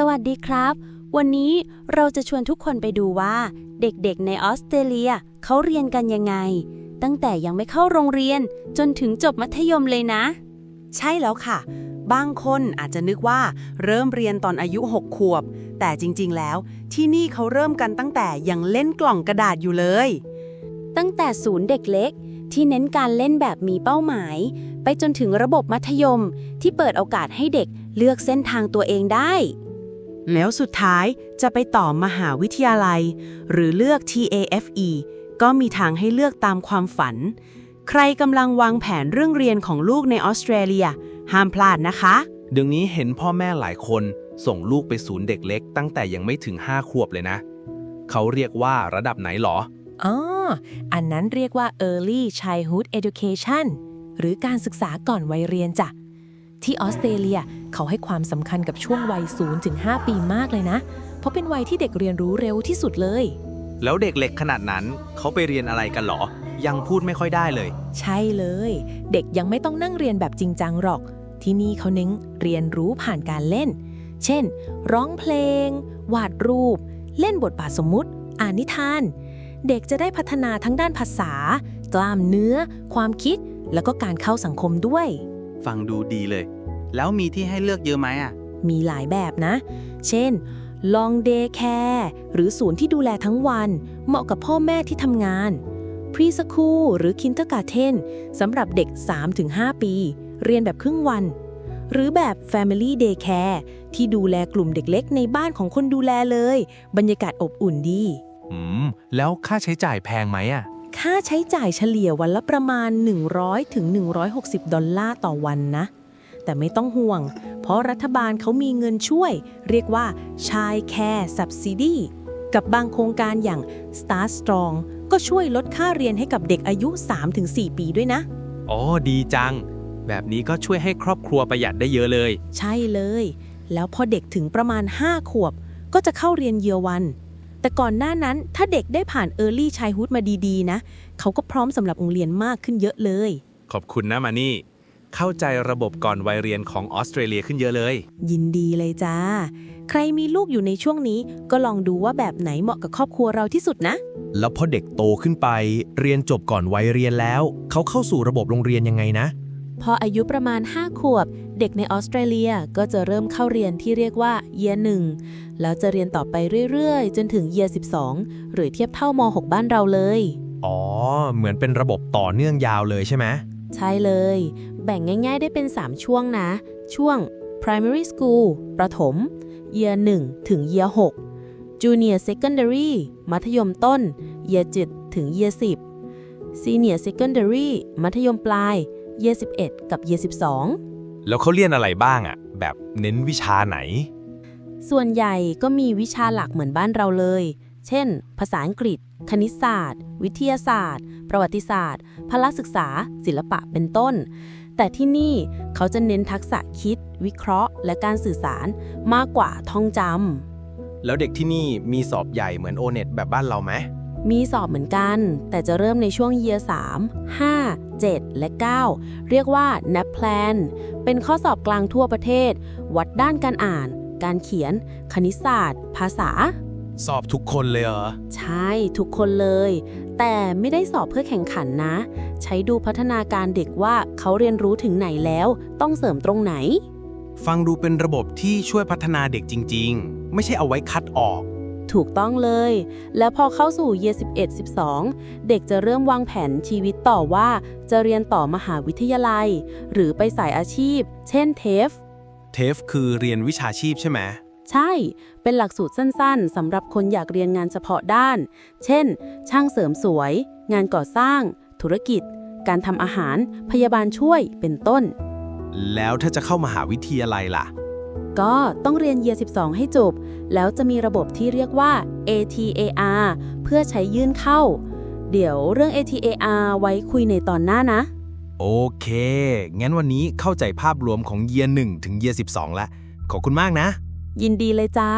สวัสดีครับ วันนี้เราจะชวนทุกคนไปดูว่า เด็กๆในออสเตรเลียเขาเรียนกันยังไง ตั้งแต่ยังไม่เข้าโรงเรียนจนถึงจบมัธยมเลยนะ ใช่แล้วค่ะ บางคนอาจจะนึกว่าเริ่มเรียนตอนอายุ 6 ขวบ แต่จริงๆแล้วที่นี่เขาเริ่มกันตั้งแต่ยังเล่นกล่องกระดาษอยู่เลย ตั้งแต่ศูนย์เด็กเล็ก ที่เน้นการเล่นแบบมีเป้าหมาย ไปจนถึงระบบมัธยมที่เปิดโอกาสให้เด็กเลือกเส้นทางตัวเองได้ แล้วสุดท้ายจะไปต่อมหาวิทยาลัย หรือเลือก TAFE ก็มีทางให้เลือกตามความฝัน ใครกำลังวางแผนเรื่องเรียนของลูกในออสเตรเลีย ห้ามพลาดนะคะเดี๋ยวนี้เห็นพ่อแม่หลายคนส่งลูกไปศูนย์เด็กเล็ก ตั้งแต่ยังไม่ถึง 5 ขวบเลยนะ เขาเรียกว่าระดับไหนหรออ๋ออันนั้นเรียกว่า early childhood education หรือการศึกษาก่อนวัยเรียนจ้ะที่ออสเตรเลีย เขาให้ความสำคัญกับช่วงวัย0ถึง5ปีมากเลยนะ เพราะเป็นวัยที่เด็กเรียนรู้เร็วที่สุดเลย แล้วเด็กเล็กขนาดนั้นเขาไปเรียนอะไรกันหรอ ยังพูดไม่ค่อยได้เลย ใช่เลย เด็กยังไม่ต้องนั่งเรียนแบบจริงจังหรอก ที่นี่เขาเน้นเรียนรู้ผ่านการเล่น เช่น ร้องเพลง วาดรูป เล่นบทบาทสมมุติ อ่านนิทาน เด็กจะได้พัฒนาทั้งด้านภาษา กล้ามเนื้อ ความคิด แล้วก็การเข้าสังคมด้วย ฟังดูดีเลย แล้วมีที่ให้เลือกเยอะไหมอะ มีหลายแบบนะ เช่น long day care หรือศูนย์ที่ดูแลทั้งวัน เหมาะกับพ่อแม่ที่ทำงาน preschool หรือ kindergarten สำหรับเด็ก 3-5 ปี เรียนแบบครึ่งวัน หรือแบบ family day care ที่ดูแลกลุ่มเด็กเล็กในบ้านของคนดูแลเลย บรรยากาศอบอุ่นดี อืม แล้วค่าใช้จ่ายแพงไหมอะ ค่าใช้จ่ายเฉลี่ยวันละประมาณ 100ถึง160 ดอลลาร์ต่อวันนะ แต่ไม่ต้องห่วง เพราะรัฐบาลเขามีเงินช่วย เรียกว่า Child Care Subsidy กับบางโครงการอย่าง Start Strong ก็ช่วยลดค่าเรียนให้กับเด็กอายุ 3-4 ปีด้วยนะ อ๋อ ดีจัง แบบนี้ก็ช่วยให้ครอบครัวประหยัดได้เยอะเลย ใช่เลย แล้วพอเด็กถึงประมาณ 5 ขวบ ก็จะเข้าเรียนเยอวัน แต่ก่อนหน้านั้นถ้าเด็กได้ผ่าน Early Childhood มาดีๆ นะ เขาก็พร้อมสำหรับโรงเรียนมากขึ้นเยอะเลย ขอบคุณนะมานี่ เข้าใจระบบก่อนวัยเรียนของออสเตรเลียขึ้นเยอะเลย ยินดีเลยจ้า ใครมีลูกอยู่ในช่วงนี้ก็ลองดูว่าแบบไหนเหมาะกับครอบครัวเราที่สุดนะ แล้วพอเด็กโตขึ้นไป เรียนจบก่อนวัยเรียนแล้ว เขาเข้าสู่ระบบโรงเรียนยังไงนะ พออายุประมาณ 5 ขวบ เด็กในออสเตรเลียก็จะเริ่มเข้าเรียนที่เรียกว่าเยียหนึ่งแล้วจะเรียนต่อไปเรื่อยๆ จนถึงเยีย12 หรือเทียบเท่าม6บ้านเราเลย อ๋อ เหมือนเป็นระบบต่อเนื่องยาวเลยใช่ไหมใช่เลย แบ่งง่าย ๆ ได้เป็น 3 ช่วงนะ ช่วง primary school ประถม year 1ถึง year 6 junior secondary มัธยมต้น year 7ถึง year 10 senior secondary มัธยมปลาย year 11 กับ year 12 แล้วเขาเรียนอะไรบ้างอะแบบเน้นวิชาไหน ส่วนใหญ่ก็มีวิชาหลักเหมือนบ้านเราเลย เช่น ภาษาอังกฤษ คณิตศาสตร์ วิทยาศาสตร์ ประวัติศาสตร์ พละศึกษา ศิลปะเป็นต้น แต่ที่นี่เขาจะเน้นทักษะคิด วิเคราะห์ และการสื่อสารมากกว่าท่องจแล้วเด็กที่นี่มีสอบใหญ่เหมือนโอเน็ตแบบบ้านเราไหมำมีสอบเหมือนกัน แต่จะเริ่มในช่วง year 3 5 7 และ 9 เรียกว่า NAPLAN เป็นข้อสอบกลางทั่วประเทศ วัดด้านการอ่าน การเขียน คณิตศาสตร์ ภาษา สอบทุกคนเลยเหรอ ใช่ทุกคนเลย แต่ไม่ได้สอบเพื่อแข่งขันนะ ใช้ดูพัฒนาการเด็กว่าเขาเรียนรู้ถึงไหนแล้ว ต้องเสริมตรงไหน ฟังดูเป็นระบบที่ช่วยพัฒนาเด็กจริง ๆ ไม่ใช่เอาไว้คัดออก ถูกต้องเลย แล้วพอเข้าสู่เย11 12 เด็กจะเริ่มวางแผนชีวิตต่อว่าจะเรียนต่อมหาวิทยาลัย หรือไปสายอาชีพ เช่นเทฟ เทฟคือเรียนวิชาชีพใช่ไหม ใช่ เป็นหลักสูตรสั้นๆสำหรับคนอยากเรียนงานเฉพาะด้าน เช่น ช่างเสริมสวย งานก่อสร้าง ธุรกิจ การทำอาหาร พยาบาลช่วย เป็นต้น แล้วถ้าจะเข้ามหาวิทยาลัยล่ะ ก็ต้องเรียนเยีย12 ให้จบ แล้วจะมีระบบที่เรียกว่า ATAR เพื่อใช้ยื่นเข้า เดี๋ยวเรื่อง ATAR ไว้คุยในตอนหน้านะ โอเค งั้นวันนี้เข้าใจภาพรวมของเยียหนึ่งถึงเยียสิบสองแล้วขอบคุณมากนะ ยินดีเลยจ้า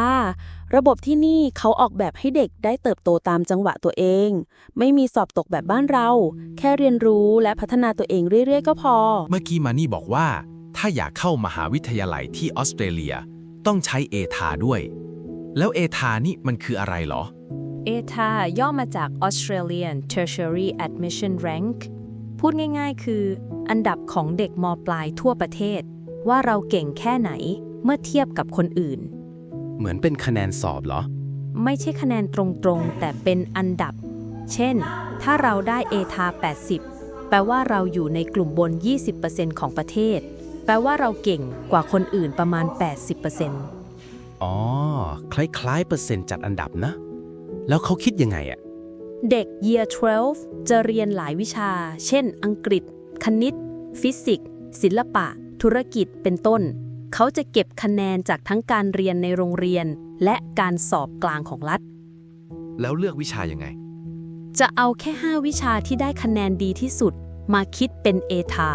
ระบบที่นี่เขาออกแบบให้เด็กได้เติบโตตามจังหวะตัวเอง ไม่มีสอบตกแบบบ้านเรา แค่เรียนรู้และพัฒนาตัวเองเรื่อยๆ ก็พอ เมื่อกี้มานี่บอกว่า ถ้าอยากเข้ามหาวิทยาลัยที่ออสเตรเลีย ต้องใช้เอทาด้วย แล้วเอทานี่มันคืออะไรเหรอ ETA ย่อมาจาก Australian Tertiary Admission Rank พูดง่ายๆ คือ อันดับของเด็กมปลายทั่วประเทศ ว่าเราเก่งแค่ไหน เมื่อเทียบกับคนอื่น เหมือนเป็นคะแนนสอบเหรอ ไม่ใช่คะแนนตรงๆ แต่เป็นอันดับ เช่น ถ้าเราได้ ETA 80 แปลว่าเราอยู่ในกลุ่มบน 20%ของประเทศ แปลว่าเราเก่งกว่าคนอื่นประมาณ 80%อ๋อ คล้ายๆ เปอร์เซ็นต์จัดอันดับนะ แล้วเขาคิดยังไงอะเด็ก Year 12 จะเรียนหลายวิชา เช่น อังกฤษ คณิต ฟิสิกส์ ศิลปะ ธุรกิจ เป็นต้น เขาจะเก็บคะแนนจากทั้งการเรียนในโรงเรียน และการสอบกลางของรัฐ แล้วเลือกวิชายังไง จะเอาแค่ 5 วิชาที่ได้คะแนนดีที่สุด มาคิดเป็นเอทา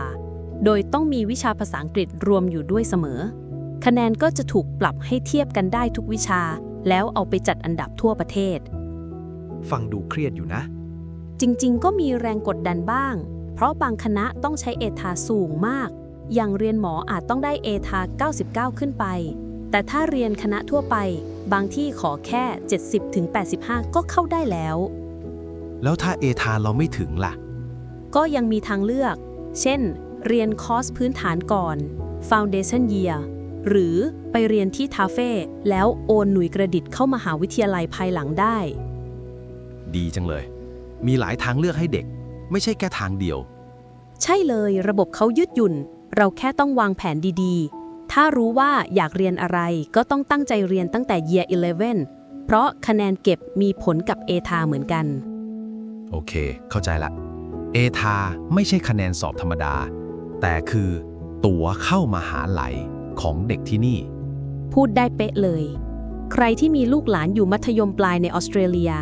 โดยต้องมีวิชาภาษาอังกฤษรวมอยู่ด้วยเสมอ คะแนนก็จะถูกปรับให้เทียบกันได้ทุกวิชา แล้วเอาไปจัดอันดับทั่วประเทศ ฟังดูเครียดอยู่นะ จริงๆ ก็มีแรงกดดันบ้าง เพราะบางคณะต้องใช้เอทาสูงมาก อย่างเรียนหมออาจต้องได้เอทา99 ขึ้นไป แต่ถ้าเรียนคณะทั่วไป บางที่ขอแค่ 70-85 ก็เข้าได้แล้ว แล้วถ้าเอทาเราไม่ถึงล่ะ ก็ยังมีทางเลือก เช่น เรียนคอร์สพื้นฐานก่อน Foundation Year หรือไปเรียนที่ทาเฟ่แล้วโอนหน่วยกระดิตเข้ามหาวิทยาลัยภายหลังได้ ดีจังเลย มีหลายทางเลือกให้เด็ก ไม่ใช่แค่ทางเดียว ใช่เลยระบบเขายืดหยุ่น เราแค่ต้องวางแผนดีๆ ถ้ารู้ว่าอยากเรียนอะไรก็ต้องตั้งใจเรียนตั้งแต่ Year 11 เพราะคะแนนเก็บมีผลกับเอทาเหมือนกัน โอเค เข้าใจละเอทาไม่ใช่คะแนนสอบธรรมดา แต่คือตั๋วเข้ามาหาลัยของเด็กที่นี่ พูดได้เป๊ะเลย ใครที่มีลูกหลานอยู่มัธยมปลายในออสเตรเลีย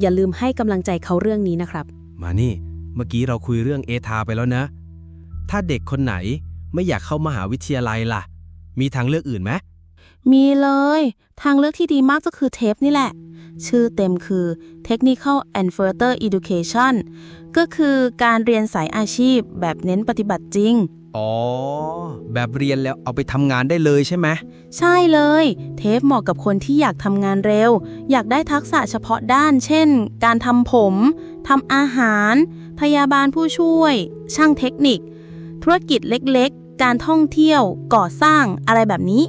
อย่าลืมให้กำลังใจเขาเรื่องนี้นะครับ มานี่ เมื่อกี้เราคุยเรื่องเอทาไปแล้วนะ ถ้าเด็กคนไหน ไม่อยากเข้ามหาวิทยาลัยล่ะ มีทางเลือกอื่นไหมมีเลย ทางเลือกที่ดีมากก็คือเทปนี่แหละ ชื่อเต็มคือ Technical and Further Education ก็คือการเรียนสายอาชีพแบบเน้นปฏิบัติจริง อ๋อ แบบเรียนแล้วเอาไปทำงานได้เลยใช่ไหม ใช่เลย เทปเหมาะกับคนที่อยากทำงานเร็ว อยากได้ทักษะเฉพาะด้าน เช่น การทำผมทำอาหาร พยาบาลผู้ช่วย ช่างเทคนิค ธุรกิจเล็กๆ การท่องเที่ยวก่อสร้างอะไรแบบนี้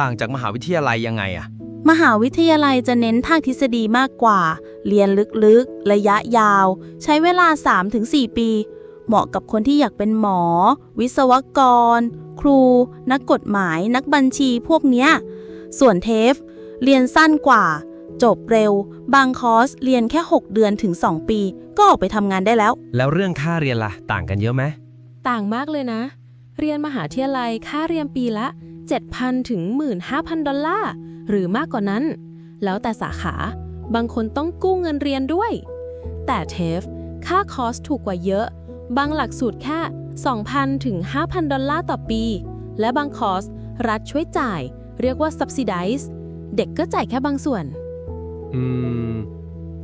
ต่างจากมหาวิทยาลัยยังไงอะมหาวิทยาลัยจะเน้นทางทฤษฎีมากกว่า เรียนลึกๆ ระยะยาว ใช้เวลา 3-4 ปี เหมาะกับคนที่อยากเป็นหมอ วิศวกร ครู นักกฎหมาย นักบัญชีพวกเนี้ย ส่วนเทฟ เรียนสั้นกว่า จบเร็ว บางคอร์สเรียนแค่ 6 เดือนถึง 2 ปี ก็ออกไปทำงานได้แล้ว แล้วเรื่องค่าเรียนล่ะ ต่างกันเยอะไหม ต่างมากเลยนะ เรียนมหาวิทยาลัยค่าเรียนปีละ 7,000 ถึง 15,000 ดอลลาร์ หรือมากกว่านั้น แล้วแต่สาขา บางคนต้องกู้เงินเรียนด้วย แต่เทฟ ค่าคอสถูกกว่าเยอะ บางหลักสูตรแค่ 2,000 ถึง 5,000 ดอลลาร์ต่อปี และบางคอสรัฐช่วยจ่าย เรียกว่า subsidize เด็กก็จ่ายแค่บางส่วน อืม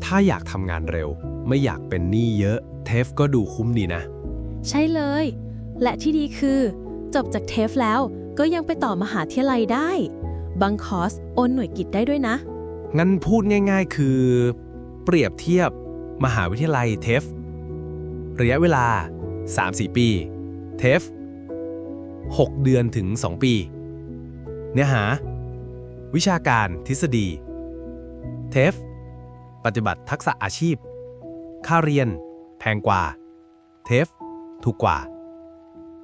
ถ้าอยากทำงานเร็ว ไม่อยากเป็นหนี้เยอะ เทฟก็ดูคุ้มดีนะ ใช่เลย และที่ดีคือ จบจากเทฟแล้วก็ยังไปต่อมหาวิทยาลัยได้ บางคอร์สโอนหน่วยกิจได้ด้วยนะ งั้นพูดง่าย ๆ คือ เปรียบเทียบมหาวิทยาลัยเทฟ ระยะเวลา 3-4 ปี เทฟ 6 เดือนถึง 2 ปี เนื้อหา วิชาการทฤษฎี เทฟ ปฏิบัติทักษะอาชีพ ค่าเรียน แพงกว่า เทฟ ถูกกว่า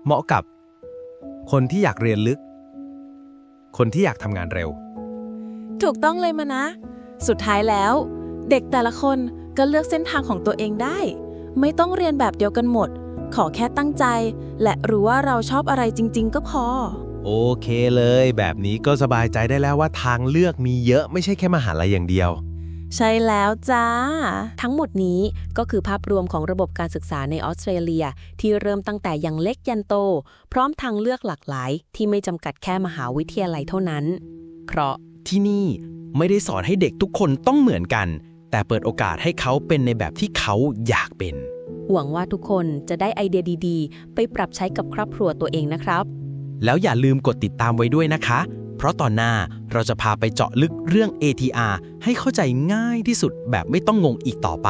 เหมาะกับ คนที่อยากเรียนลึก คนที่อยากทำงานเร็ว ถูกต้องเลยมานะ สุดท้ายแล้ว เด็กแต่ละคนก็เลือกเส้นทางของตัวเองได้ ไม่ต้องเรียนแบบเดียวกันหมด ขอแค่ตั้งใจ และรู้ว่าเราชอบอะไรจริง ๆ ก็พอ โอเคเลย แบบนี้ก็สบายใจได้แล้วว่าทางเลือกมีเยอะไม่ใช่แค่มหาลัยอย่างเดียว ใช่แล้วจ้า ทั้งหมดนี้ก็คือภาพรวมของระบบการศึกษาในออสเตรเลีย ที่เริ่มตั้งแต่ยังเล็กยันโต พร้อมทางเลือกหลากหลาย ที่ไม่จำกัดแค่มหาวิทยาลัยเท่านั้น เพราะที่นี่ไม่ได้สอนให้เด็กทุกคนต้องเหมือนกัน แต่เปิดโอกาสให้เขาเป็นในแบบที่เขาอยากเป็น หวังว่าทุกคนจะได้ไอเดียดี ๆ ไปปรับใช้กับครอบครัวตัวเองนะครับ แล้วอย่าลืมกดติดตามไว้ด้วยนะคะ เพราะตอนหน้าเราจะพาไปเจาะลึกเรื่อง ATR ให้เข้าใจง่ายที่สุดแบบไม่ต้องงงอีกต่อไป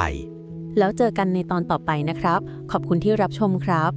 แล้วเจอกันในตอนต่อไปนะครับ ขอบคุณที่รับชมครับ